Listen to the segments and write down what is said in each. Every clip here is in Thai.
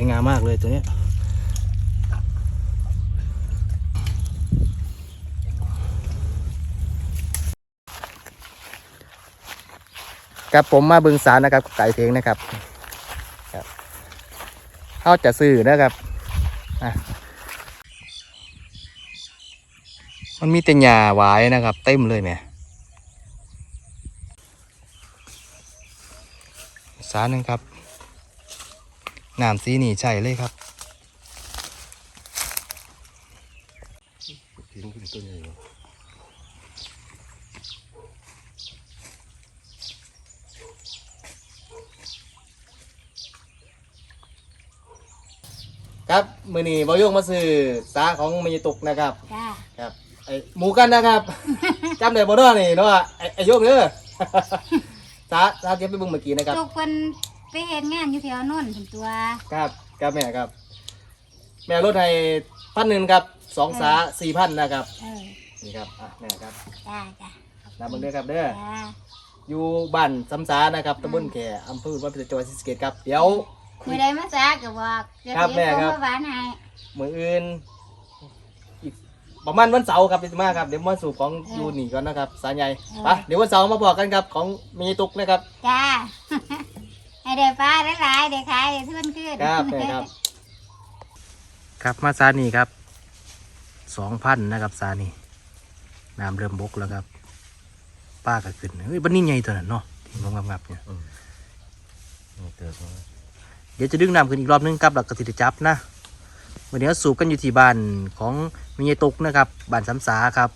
วยงามมากเลยตัวเนี้ยครับผมมาบึงสารนะครับไก่เพลงนะครับครับเขาจะซื้อนะครับอะมันมีแต่หญ้าหวายนะครับ เต็มเลยเนี่ยสารหนึงครับ น้ำสีนี่ใช่เลยครับทิ้งขึ้นต้นใหญ่เนอะครับมือนี้บอยงมาซื้อสาของมีตุกนะครับ จ้าครับไอหมูกันนะครับ จำได้บ่เนาะนี่เนาะไอไอโยกเด้อ สาสาเก็บไปเบิ่งเมื่อกี้นะครับทุกคนไป เห็นงานอยู่แถวโน่นถึงตัว ครับครับแม่ครับ แม่รถให้พันหนึ่งครับสองสาสี่พันนะครับเออนี่ครับอะแม่ครับจ้าจ้าน้ำเบิ่งเด้อครับเด้อจ้าอยู่บ้านซ้ำสานะครับตำบลแก่อำเภอวัดพิจังหวัดศรีสะเกษครับเดี๋ยวมือใดมาจ้าก็บอกเดี๋ยวครับเดี๋ยวแม่ครับส่งมาหวานให้มืออื่นอีกประมาณวันเสาร์ครับพี่มาครับเดี๋ยวมาสู่ของยูนี่ก่อนนะครับสายใหญ่ไปเดี๋ยววันเสาร์มาบอกกันครับของมีตุกนะครับ จ้า ให้ได้ฟ้าหลายๆได้ขายได้ทุนขึ้นครับแม่ครับ ครับมาซานี่ครับสองพันนะครับซานี่น้ำเริ่มบกแล้วครับป้าก็ขึ้นเฮ้ยบันนี่ใหญ่ตัวนั้นเนาะที่งงับๆเนี่ยนี่เติบมาเดี๋ยวจะดึงน้ำขึ้นอีกรอบนึงครับหลักกระติดจับนะวันนี้สูบกันอยู่ที่บ้านของมียายตุกนะครับบ้านสำสาครับ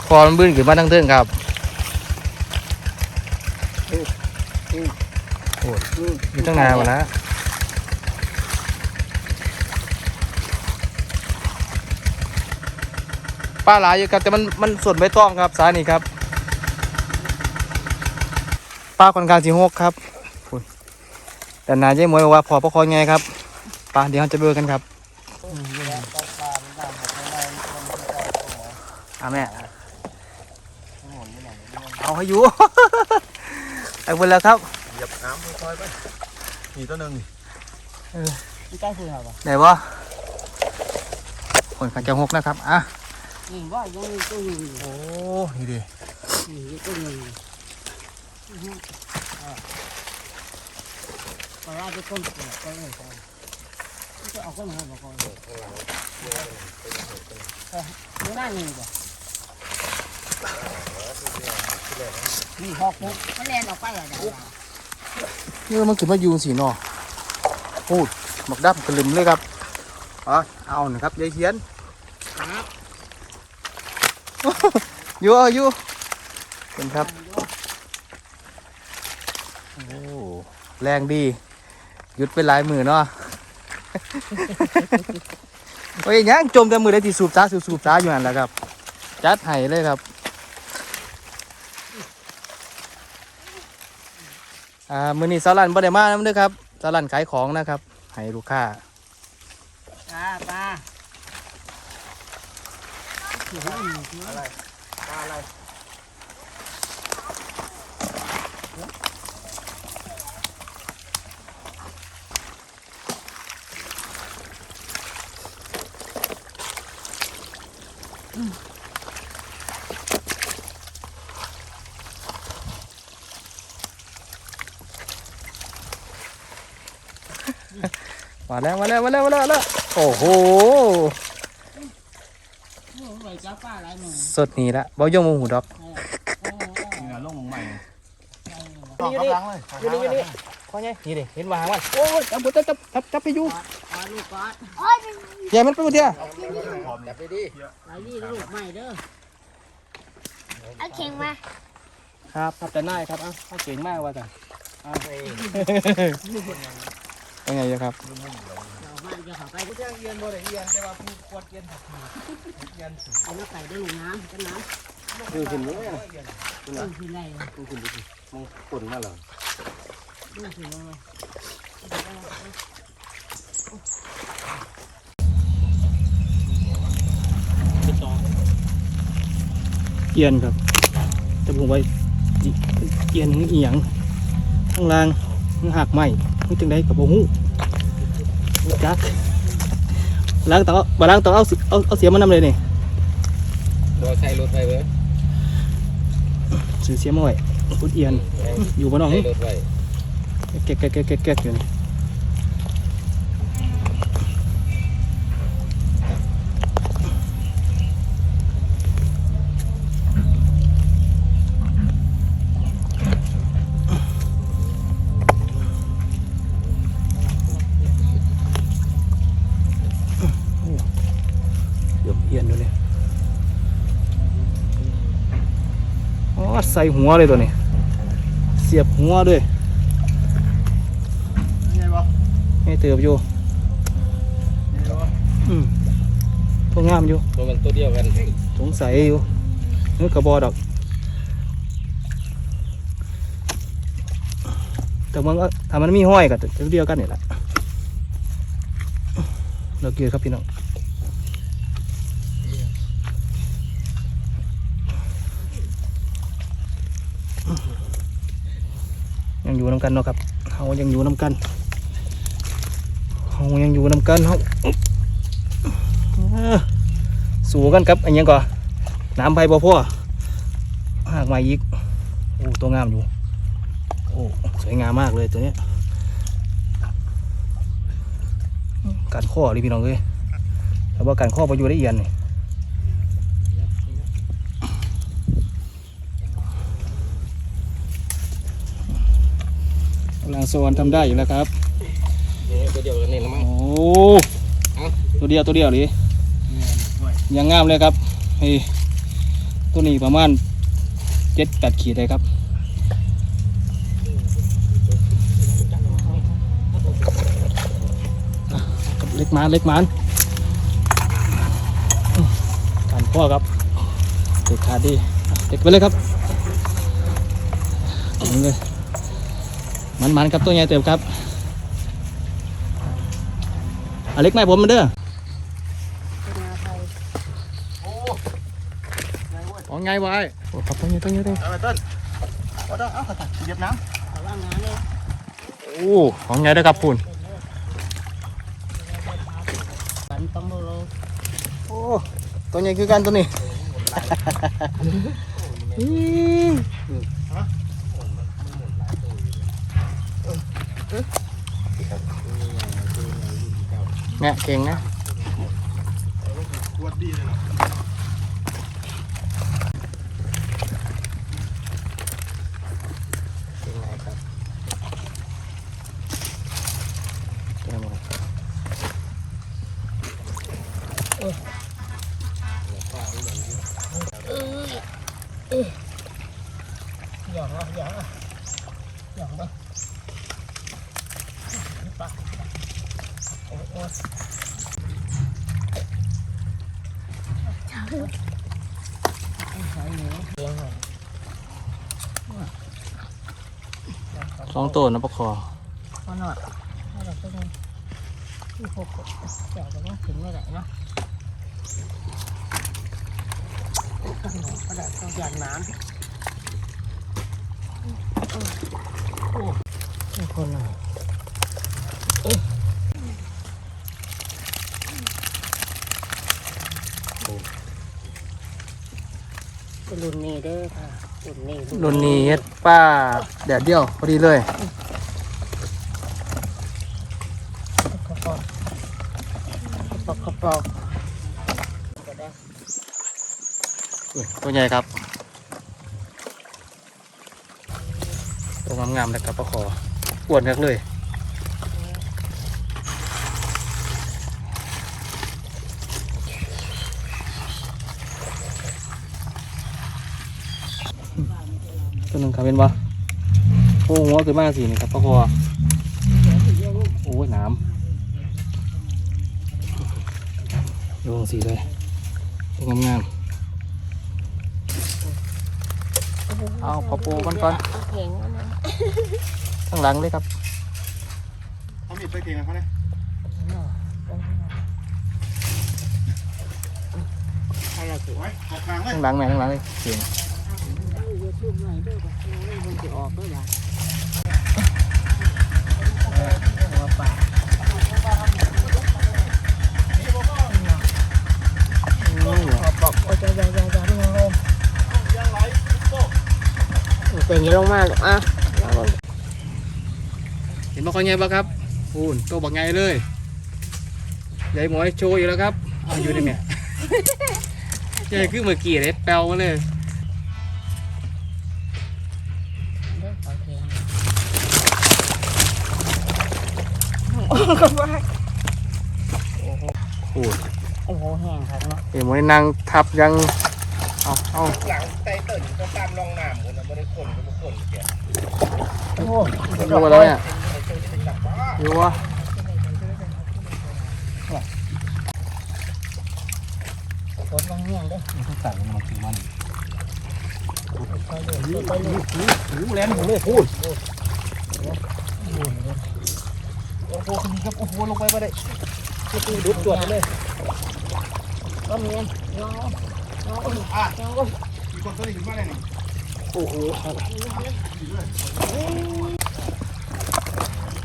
ปลาคอมันบื้นขึ้นมาทั้งเทิงครับโอ้ยอยู่ตั้งนานวะนะป้าหลายอยู่ครับแต่มันมันส่วนใบตองครับสายนี่ครับป้าค่อนข้างสีหกครับพูดแต่นายเจ๊มวยบอกว่าพอประคองไงครับป้าเดี๋ยวเราจะเบื่อกันครับอะแม่เอา ให้อยู่ไปหมดแล้วครับเหยียบน้ำค่อยๆไปนี่ต้นหนึ่งนี่นี่ใกล้คือเหรอไหนวะคนขันจะหกนะครับอะนี่ว่ายังมีตัวหนึ่งโอ้นี่ดินี่ตัวหนึ่งปลาจะต้นเปลือกก็เลยก่อนจะเอาก้นหัวมาก่อนไม่ได้เลยจ้ะ นี่หอกปุ๊บมันเล่นออกไปอะเดี๋ยวนี่มันขึ้นมาอยู่สีนอพูดหมักดับกระลืมเลยครับอ๋อเอาหนะครับยายเขียนครับอยู่เอาอยู่เป็นครับโอ้แรงดีหยุดไปหลายมือเนาะโอ้ยยังจมแต่มือได้ที่สูบจ้าสูบสูบจ้าอยู่นั่นแหละครับ จัดให้เลยครับ อ่ามือนี้สารันบ่ได้มาแล้วเด้อครับสารันขายของนะครับให้ลูกค้าปลาปลาอะไรปลาอะไร มาแล้วมาแล้วมาแล้วมาแล้วแล้วโอ้โหไหลจ้ละไรหนึ่งสดนี่ละบ่ยงมงหูดอกนี่นะลงใหม่อยู่นี่อยู่นี่อยู่นี่ข้อไงนี่ดิเห็นวางมันโอ้ยจับจับจับจับจับไปอยู่ปลาลูกก้อนอย่ามันไปหมดเดียวจับไปดิปลานี่ลูกใหม่เด้อเอาเข่งมาครับครับแต่น่ายครับเอาเอาเก่งมากว่าจ้ะเอาเป็นไงครับเราบ้านจะเข้าไปผู้จ้างเรียนบ่ได้เรียนแต่ว่าผู้ควรเรียนเรียนเอามาใส่ได้ลงน้ำกันน้ำดูขึ้นเลยต้นที่ไรดูขึ้นดูขึ้นมึงปุ่นมาเหรอดูสิมาเอียนครับแต่ผมไว้เอียนเอียงข้างล่างมันหักไหมมันจังได้กับโบหูบ่ จักล้างต้องเอาบาล้างต้องเอาสิเอาเอาเสียมานำเลยนี่โดยใช้รถไปเว้ยซื้อเสียมาไว้พุดเอียนอยู่บ้านน้องใช้รถไปแก๊กแก๊กแก๊กแก๊กแก๊กอยู่นี่ ใส่หัวเลยตัวนี้ เสียบหัวด้วยไงวะให้เติบอยู่ไงวะอืมพวกงามอยู่ตัวมันตัวเดียวกันสงสัยอยู่นึกกระบอดอก แต่มันก็ถ้ามันมีห้อยก็จะเดียวกันนี่แหละเราเกี่ยวครับพี่น้อง อยู่น้ำกันเนาะครับเฮายังอยู่น้ำกันเฮายังอยู่น้ำกันเฮาสู้กันครับอันยังก่อนน้ำไผ่บ่พ่อหากมาอีกโอ้ตัวงามอยู่โอ้สวยงามมากเลยตัวเนี้ยการข้อเลยพี่น้องเลยแต่ว่าการข้อประยชน์ได้เอียนนี่ กำลังโซนทำได้อยู่แล้วครับตัวเดียวกันนี่นะมั้งโอ้ตัวเดียวตัวเดียวเลยยังงามเลยครับเฮ้ตัวนี้ประมาณเจ็ดแปดขีดเลยครับเล็กมานเล็กมานอืมการพ่อครับเด็ดขาดดีเด็ดไปเลยครับเอาเลย มันมันๆครับตัวใหญ่เต็มครับเอาเล็กไหมผมมันเด้อของไงวะโอ้ครับตัวใหญ่ตัวใหญ่ตัวใหญ่เอาไปต้นเอาต้นเอาตัดเหยียบน้ระวังงานเลยโอ้ของใหญ่ด้วยครับคุณปันต้องโลโอ้ตัวใหญ่คือกันตัวนี้ เนี่ยเก่งนะ ขวดดีเลยเนาะ เก่งไหนครับเก่งหมด หยองอะหยองอะหยองปะปะโอ้โอ้ สองตัวนะปะคอพอหนอดให้เราต้องที่หกแก่ก็ต้องถึงไม่ได้เนาะก็ได้ต้องหยาดน้ำโอ้ยคนอะรุ่นนี้เด้อค่ะรุ่นนี้รุ่นนี้เฮ็ดป้าแดดเดียวพอดีเลย กระปอกกระ ปอกตัวใหญ่ครับ ตัวงามๆเลยครับปะคออ้วนคักเลยตัวหนึ่งครับเป็นปะโอ้หัวขึ้นมาสีนี่ครับปะคอโอ้ยน้ำ โยงสีเลยตัวงามๆเอาขอปูก่อนก่อนเอาแข็งเอานะข้างหลังเลยครับเอามีดไปเก่งกันเขาเนี่ยไว้ออกกลางเลยข้างหลังแม่ข้างหลังเลยเก่งมันจะออกด้วยล่ะ บอกโอ้ยใจใจใจใจลงลง แต่ยังลงมาลูกอะเห็นบ่เขาใหญ่ปะครับปูนตัวบักใหญ่เลยใหญ่หมอยโชว์อยู่แล้วครับเอาอยู่นี่แม่ใหญ่คือเมื่อกี้เลยแปลวมาเลยพูดโอ้โหแห้งครับเนาะเอ็มไว้นั่งทับยัง เอาเอาหลังไตเติ้ลก็ตามลองน้ำ โอ้โหดูมาแล้วเนี่ยดูวะรถมันแห้งเด้อต้องใส่ลงมันคือมันไปเลยไปเลยหูแลนหูเลยพูดโอ้โหคุณครับโอ้โหลงไปม่ได้ดุดตรวจเลยก็มีนน้องน้องอะน้องมีคนตัวนี้ขึ้นมาได้นี่ โอ้โห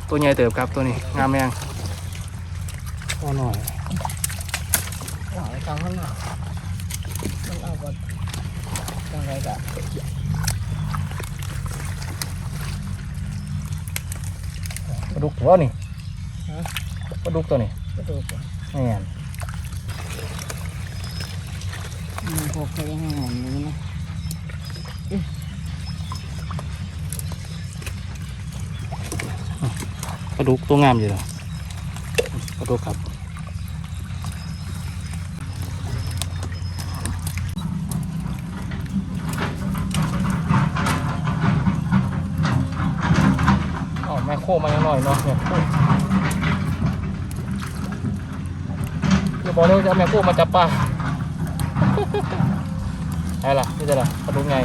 ตัวใหญ่เติบครับตัวนี้งามแมงพอหน่อยหน่อยทางข้างหน้ามันเอาก่อนจังไรกะปลาดุกตัวนี่ปลาดุกตัวนี้ก็ดูก่อนแม่นมันพกไปยังไงนี้นะ ปลาดุกตัวงามอยู่เลยปลาดุกครับอ๋อแม่โคมาหน่อยเนาะแม่โคเดี๋ยวบอกเลยว่าจะเอาแม่โคมาจับปลาอะไรล่ะนี่จะล่ะปลาดุกไง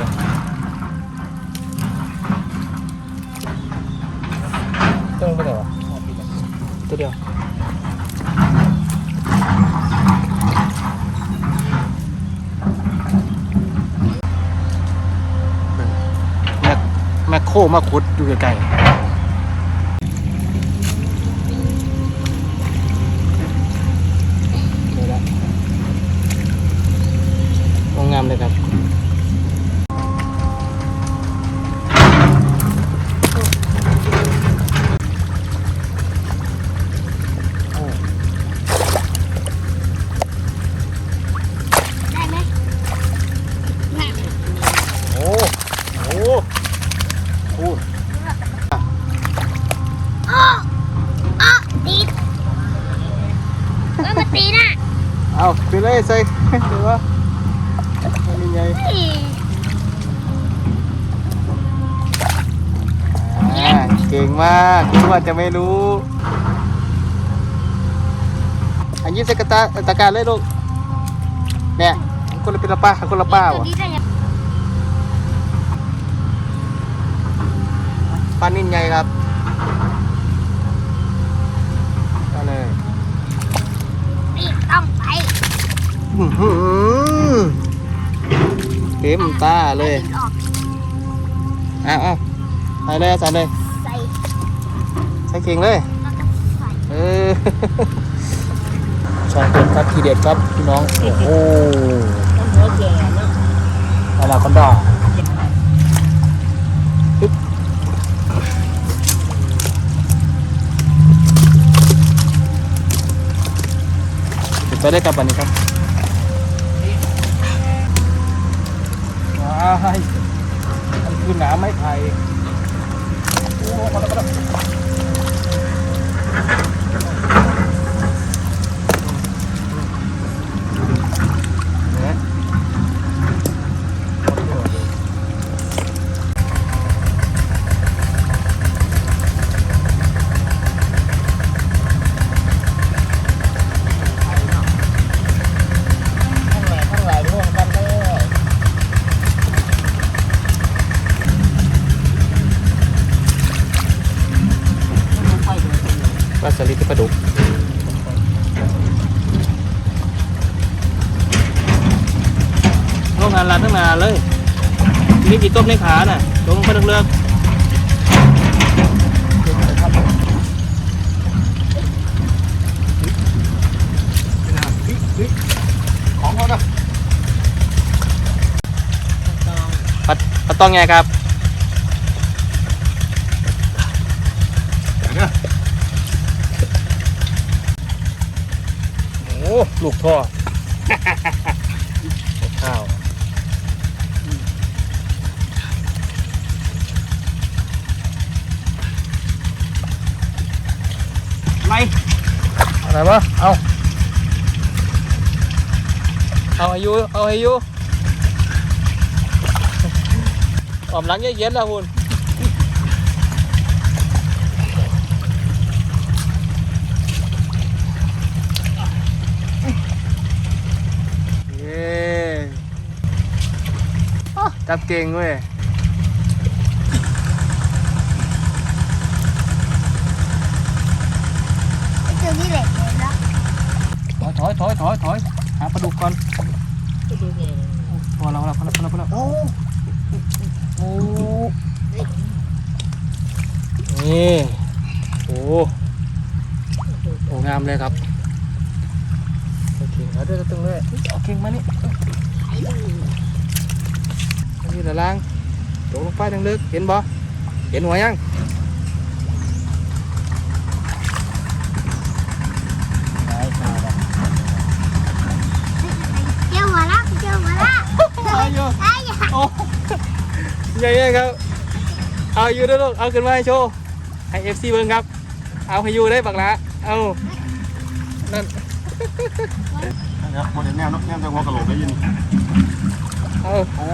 เดียวแม่แม่โคมาขุดอยู่ไกลๆ ใส่เดี๋ยวว่ามันยังไงเฮ้ยอ่าเก่งมากคิดว่าจะไม่รู้ อันนี้ใส่กระตาตะการเลยลูกเนี่ยคนละเป็นละป้าคนละป้าวะตัวนี้ได้ยังป้านิ่นไงครับก็เลย นี่ต้องไป อื้อหือ เต็มตาเลยอ้าวอ้าวใส่เลยใส่เลยใส่ใส่เก่งเลยเออช่องเป็นครับทีเด็ดครับพี่น้อง โอ้โหต้องหัวแก่เนาะอาลาคอนดาไปได้กับวันนี้ครับ มันคือหนาไม้ไผ่โอ้มาแล้วมาแล้วเนี่ย ทั้งหลายทั้งหลายร่วมกันเลย ปลาดุกโรงงานร้านตั้งนานเลยมีกี่ต้มในขาน่ะลงไปเลือกของเขานะปลาปลาตองไงครับ เนี่ย โอ้ ลูกท่อ ข้าวไรอะไรวะเอา เอาอายุเอาอายุออมหลังเย็นๆแล้วคุณเย้อ้าว จับเก่งเว้ยไอ้ตัวนี้แหละเห็นแล้วถอยถอยถอยถอยหาปลาดุกก่อนพอแล้วพอแล้วพอแล้วพอแล้วพอแล้วโอ้โอ้นี่โอ้โอ้งามเลยครับโอเคเอาด้วยตึงเลยโอเคมานี่อั นนี้ด้านล่างโดดลงไปทางลึกเห็นบ่เห็นหัวยังยายมาแล้วเจ้ามาละเจ้ามาละเอาอยู่ไอ้ยาโอ้ใหญ่ๆครับเอาอยู่ด้วยลูกเอาขึ้นมาให้โชว์ให้เอฟซีเบิ้งครับ เอาให้อยู่ได้บักละเอานั่นเนี่ยคนเห็นแนวเนกแนวจะหัวกะโหลกได้ยิน เอาโอ้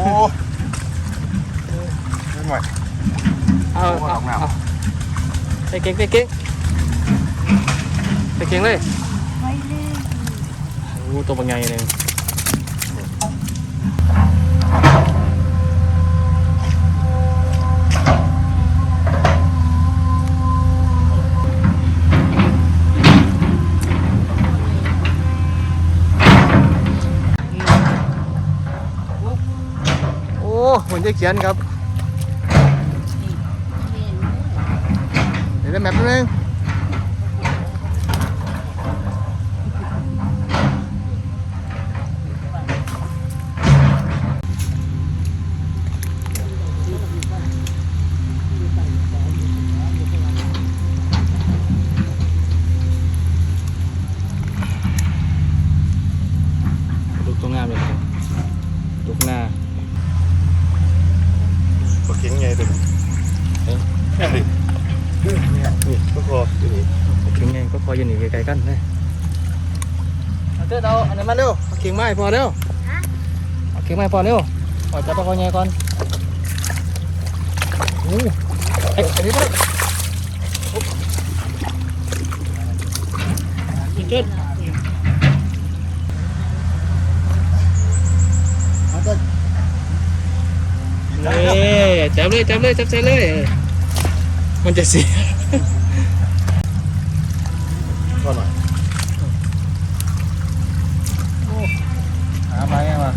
ไม่ไหวเอาโอ้เอาออกแนวเอาไปเก่งไปเก่งไปเก่งเลยไปเลยโอ้ตัวบางใหญ่เลยโอ้เหมือนจะเขียนครับ เม้พอเร็วเอาเข่งไม้พอเร็วเอาจับปลาคอใหญ่ก่อนโอ้ไอ้อันนี้ไปเลยจุดเอาตัวๆนี่จับเลยจับเลยจับใส่เลยเออมันจะเสียก็หน่อย หา ไปไงวะ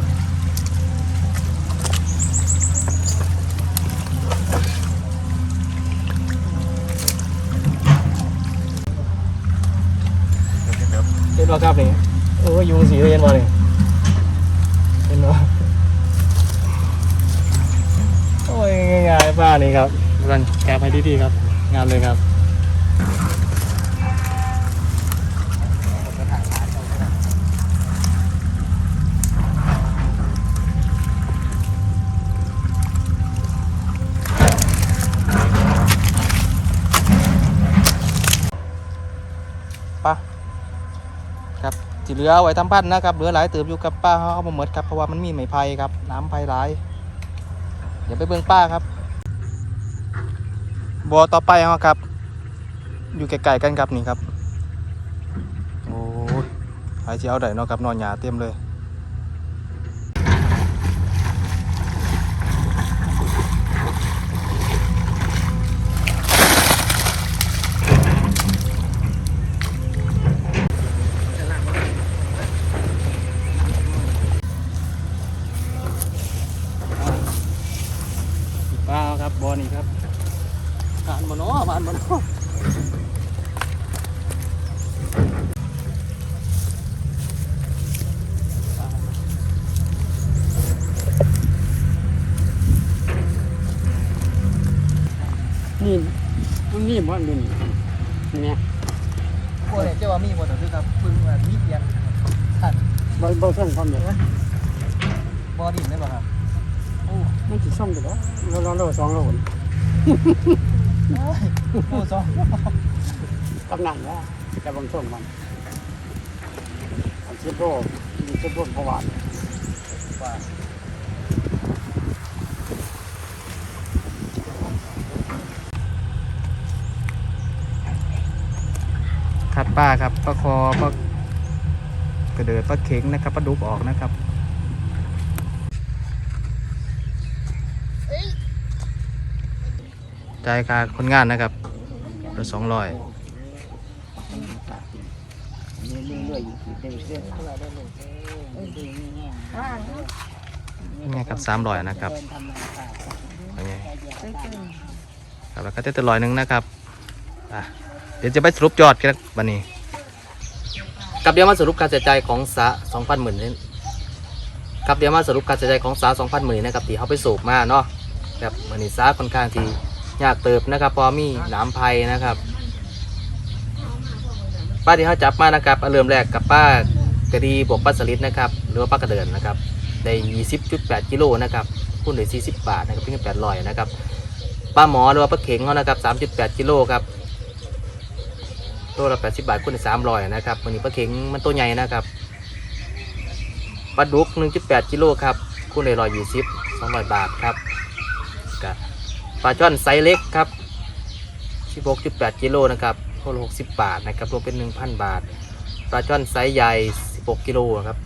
เดี๋ยวเห็นบ่ครับนี่โอ้ยยุงสีเห็นบ่นี่เห็นบ่โอ้ยง่ายๆป้านี่ครับรันแกะให้ดีๆครับ งามเลยครับ ที่เหลือเอาไว้ทำพันธุ์นะครับเหลือหลายเติบอยู่กับป้าเขาเอามาหมดครับเพราะว่ามันมีไม้ไผ่ครับน้ำไผ่หลายเดี๋ยวไปเบืองป้าครับบ่อต่อไปเขาครับ อยู่ไกลๆกันครับนี่ครับโอ้ยใครจเอาได้เนาะครับนอนหยาเต็มเลย ผ่านบ่เนาะผ่านบ่เนาะ นี่มันนี่บ่ดูนี่เนี่ย พวกเนี่ยเจ้าว่ามีหมดคือครับพึ่งมามีเพียงท่าน บ่บ่ส่งความเดือด บ่ดินได้ป่ะครับ โอ้มันสิส่งอยู่บ่โลโลโลสองโล โอ้สอง กำนันว่า จะบังส่งมันอันสิบโลมีสิบโลเพราะว่าว่าครับป้าครับปลาคอปลากระเดิดปลาเข็งนะครับปลาดุกออกนะครับจ่ายค่าคนงานนะครับละสองร้อย เรื่อยๆอยู่เรื่อยๆเรื่อยนี่ครับสามร้อยนะครับนนี้ครับแล้วก็เต็มร้อยหนึ่งนะครับอะเดี๋ยวจะไปสรุปยอดกันวันนี้กับเดี๋ยวมาสรุปการเสียใจายของสะสองพันหมื่นนี้ครับเดี๋ยวมาสรุปการเสียใจายของสาสองพันหมื่นนะครับที่เขาไปสูบมาเนาะแบบมันนี้สาค่อนข้างที่ยากเติบนะครับพอมีหนามไผ่นะครับ ป้าที่เขาจับมานะครับเริ่มแรกกับป้ากระดีบวกปลาสลิดนะครับหรือว่าปลากระเดินนะครับได้20.8กิโลนะครับคูณด้วย40 บาทนะครับเพียง800นะครับป้าหมอหรือว่าปลาเข็งเขานะครับ3.8กิโลครับตัวละ80 บาทคูณด้วย300นะครับวันนี้ปลาเข็งมันตัวใหญ่นะครับปลาดุก 1.8กิโลครับคูณด้วย120 200 บาทครับกับปลาช่อนไซส์เล็กครับ16.8กิโลนะครับ โลละ60บาทนะครับรวมเป็น1,000บาทปลาช่อนไซส์ใหญ่16กิโลครับ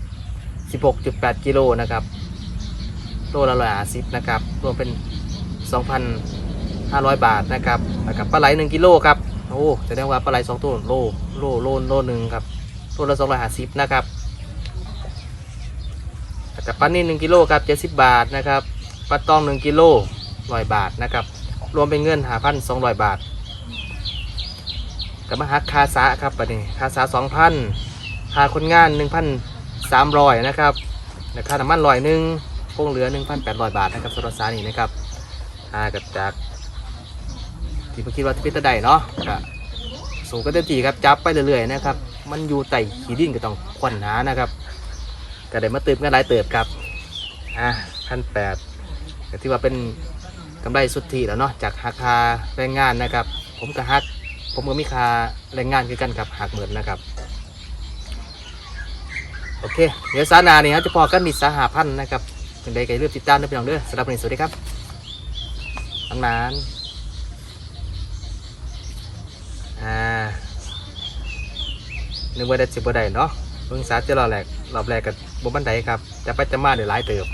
16.8กิโลนะครับโลละ150นะครับรวมเป็น2,500บาทนะครับแล้วกับปลาไหล1กิโลครับโอ้แสดงว่าปลาไหล2ตัวโลโลโลโลหนึ่งครับโลละ250นะครับแล้วกับปลานิ่1กิโลครับ70บาทนะครับปลาตอง1กิโล100บาทนะครับรวมเป็นเงิน5,200บาท กับมาหักคาสาครับประเด็นคาสาสองพันคาคนงานหนึ่งพันสามร้อยนะครับและค่าน้ำมันร้อยหนึ่งคงเหลือหนึ่งพันแปดร้อยบาทนะครับสำหรับสานี่นะครับหากับจากที่ผมคิดว่าที่เป็นตะไดเนาะก็สูงก็เต็มที่ครับจับไปเรื่อยๆนะครับ มันอยู่ไต่ขีดินก็ต้องควันหานะครับก็ได้มาเติมกันหลายเติบครับอะพันแปดก็ที่ว่าเป็นกำไรสุทธิแล้วเนาะจากราคาแรงงานนะครับ ผมก็ฮัก ผมก็มีค่าแรงงานคือกันกับหักเหมือนนะครับ โอเค เดี๋ยวสานาเนี่ยจะพอกันมีสาหาพันธ์นะครับยังไงก็อย่าลืมติดตามด้วยพี่น้องเด้อสำหรับวันนี้สวัสดีครับตั้งนานอ่านึกว่าได้สิบบ่ได้เนาะเพิ่งสาจะรอบแรกรอบแรกกับบบันไดครับ จะไปจะมาเดี๋ยวหลายเติบ